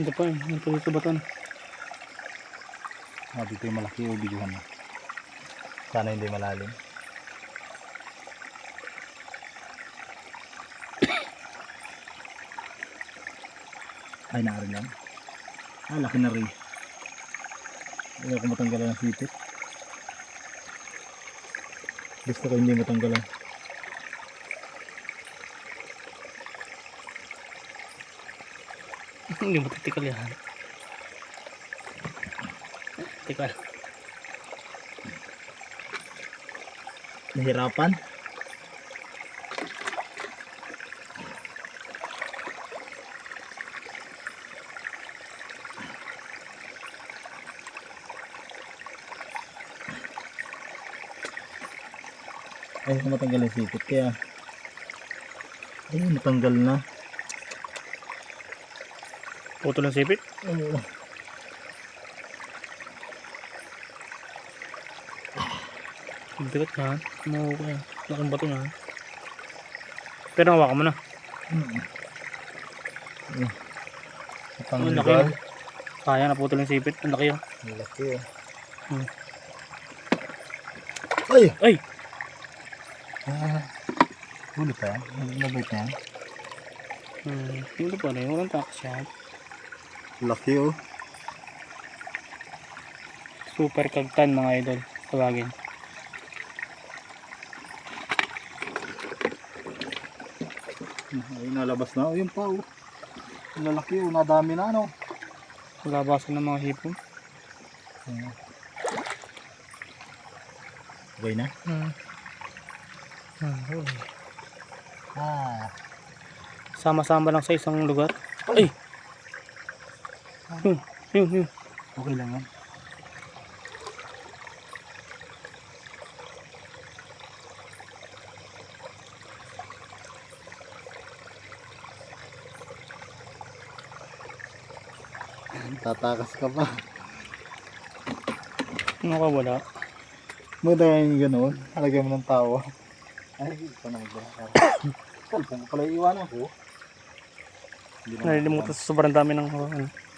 Ito pa, ito dito batan. Ah, dito yung malaki o bigyuhan na. Sana hindi malalim. Ay, naarin lang. Ah, laki na rin. Ayaw ko matanggalan ng sipit. Gusto ko hindi matanggalan. Hindi mo titikal yan. Tikal. Nahirapan? Ay, ko matanggal yung sipit kaya ay, natanggal na. Puto ng sipit. Oo. Bigat ka. Mo ka. Laking bato na. Pero hawakan mo na. Mm. Mm. Ang laki. Natanggal. oh. Kaya na puto ng sipit. Ang laki oh. Ang laki oh. Hmm. Ay! Ay! Ah, huli pa. Mabait na yan. Hmm. Hindi pa rin. Walang takas yan. Laki oh. Super kagtan mga idol. Tawagin. Ay, nalabas na. Oh, yun pa oh. Lalaki oh. Nadami na ano. Labasan ng mga hipon. Hmm. Okay na? Hmm. Hmm. Ah. Sama-sama lang sa isang lugar. Ay! Yun, yun, yun. Okay lang yan. Tatakas ka pa. Ano ka wala? Maganda yung gano'n. Halagyan mo ng tawa. Ay, ito na ba? Ko pala iiwanan ko. Nalilimutan sa sobrang dami ng hawakan.